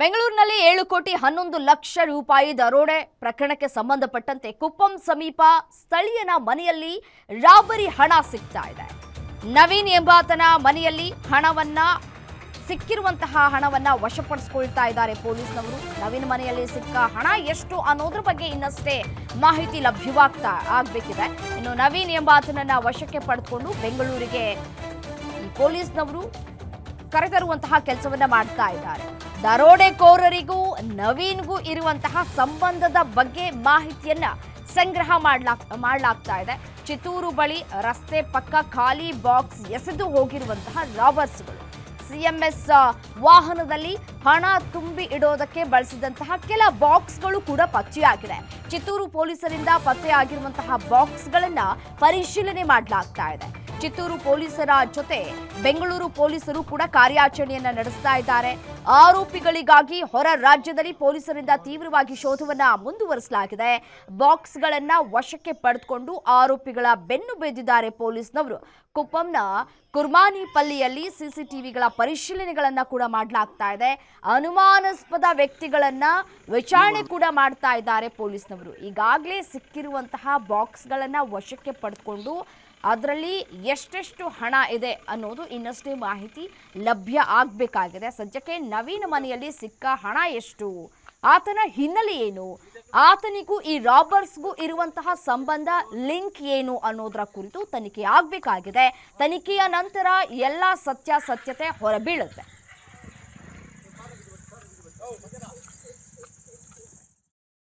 ಬೆಂಗಳೂರಿನಲ್ಲಿ ಏಳು ಕೋಟಿ ಹನ್ನೊಂದು ಲಕ್ಷ ರೂಪಾಯಿ ದರೋಡೆ ಪ್ರಕರಣಕ್ಕೆ ಸಂಬಂಧಪಟ್ಟಂತೆ ಕುಪ್ಪಂ ಸಮೀಪ ಸ್ಥಳೀಯನ ಮನೆಯಲ್ಲಿ ರಾಬರಿ ಹಣ ಸಿಗ್ತಾ ಇದೆ. ನವೀನ್ ಎಂಬಾತನ ಮನೆಯಲ್ಲಿ ಹಣವನ್ನ, ಸಿಕ್ಕಿರುವಂತಹ ಹಣವನ್ನ ವಶಪಡಿಸಿಕೊಳ್ತಾ ಇದ್ದಾರೆ ಪೊಲೀಸ್ನವರು. ನವೀನ್ ಮನೆಯಲ್ಲಿ ಸಿಕ್ಕ ಹಣ ಎಷ್ಟು ಅನ್ನೋದ್ರ ಬಗ್ಗೆ ಇನ್ನಷ್ಟೇ ಮಾಹಿತಿ ಲಭ್ಯವಾಗ್ತಾ ಆಗ್ಬೇಕಿದೆ. ಇನ್ನು ನವೀನ್ ಎಂಬಾತನನ್ನ ವಶಕ್ಕೆ ಪಡೆದುಕೊಂಡು ಬೆಂಗಳೂರಿಗೆ ಪೊಲೀಸ್ನವರು ಕರೆತರುವಂತಹ ಕೆಲಸವನ್ನ ಮಾಡ್ತಾ ಇದ್ದಾರೆ. ದರೋಡೆಕೋರರಿಗೂ ನವೀನ್ಗೂ ಇರುವಂತಹ ಸಂಬಂಧದ ಬಗ್ಗೆ ಮಾಹಿತಿಯನ್ನ ಸಂಗ್ರಹ ಮಾಡ್ಲಾಕ್ ಮಾಡಲಾಗ್ತಾ ಇದೆ. ಚಿತ್ತೂರು ಬಳಿ ರಸ್ತೆ ಪಕ್ಕ ಖಾಲಿ ಬಾಕ್ಸ್ ಎಸೆದು ಹೋಗಿರುವಂತಹ ರಾಬರ್ಸ್ಗಳು. ಸಿಎಂಎಸ್ ವಾಹನದಲ್ಲಿ ಹಣ ತುಂಬಿ ಇಡೋದಕ್ಕೆ ಬಳಸಿದಂತಹ ಕೆಲ ಬಾಕ್ಸ್ಗಳು ಕೂಡ ಪತ್ತೆಯಾಗಿದೆ. ಚಿತ್ತೂರು ಪೊಲೀಸರಿಂದ ಪತ್ತೆಯಾಗಿರುವಂತಹ ಬಾಕ್ಸ್ಗಳನ್ನ ಪರಿಶೀಲನೆ ಮಾಡಲಾಗ್ತಾ ಇದೆ. ಚಿತ್ತೂರು ಪೊಲೀಸರ ಜೊತೆ ಬೆಂಗಳೂರು ಪೊಲೀಸರು ಕೂಡ ಕಾರ್ಯಾಚರಣೆಯನ್ನ ನಡೆಸ್ತಾ ಇದ್ದಾರೆ. ಆರೋಪಿಗಳಿಗಾಗಿ ಹೊರ ರಾಜ್ಯದಲ್ಲಿ ಪೊಲೀಸರಿಂದ ತೀವ್ರವಾಗಿ ಶೋಧವನ್ನ ಮುಂದುವರಿಸಲಾಗಿದೆ. ಬಾಕ್ಸ್ಗಳನ್ನ ವಶಕ್ಕೆ ಪಡೆದುಕೊಂಡು ಆರೋಪಿಗಳ ಬೆನ್ನು ಬೇದಿದ್ದಾರೆ ಪೊಲೀಸ್ನವರು. ಕುಪ್ಪಂನ ಕುರ್ಮಾನಿಪಲ್ಲಿಯಲ್ಲಿ ಸಿಸಿಟಿವಿಗಳ ಪರಿಶೀಲನೆಗಳನ್ನ ಕೂಡ ಮಾಡಲಾಗ್ತಾ ಇದೆ. ಅನುಮಾನಾಸ್ಪದ ವ್ಯಕ್ತಿಗಳನ್ನ ವಿಚಾರಣೆ ಕೂಡ ಮಾಡ್ತಾ ಇದ್ದಾರೆ ಪೊಲೀಸ್ನವರು. ಈಗಾಗಲೇ ಸಿಕ್ಕಿರುವಂತಹ ಬಾಕ್ಸ್ಗಳನ್ನ ವಶಕ್ಕೆ ಪಡೆದುಕೊಂಡು ಅದರಲ್ಲಿ ಎಷ್ಟೆಷ್ಟು ಹಣ ಇದೆ ಅನ್ನೋದು ಇನ್ನಷ್ಟೇ ಮಾಹಿತಿ ಲಭ್ಯ ಆಗಬೇಕಾಗಿದೆ. ಸದ್ಯಕ್ಕೆ ನವೀನ ಮನೆಯಲ್ಲಿ ಸಿಕ್ಕ ಹಣ ಎಷ್ಟು? ಆತನ ಹಿನ್ನೆಲೆ ಏನು? ಆತನಿಗೂ ಈ ರಾಬರ್ಸ್ಗೂ ಇರುವಂತಹ ಸಂಬಂಧ ಲಿಂಕ್ ಏನು ಅನ್ನೋದರ ಕುರಿತು ತನಿಖೆ ಆಗಬೇಕಾಗಿದೆ. ತನಿಖೆಯ ನಂತರ ಎಲ್ಲ ಸತ್ಯಾಸತ್ಯತೆ ಹೊರಬೀಳುತ್ತೆ.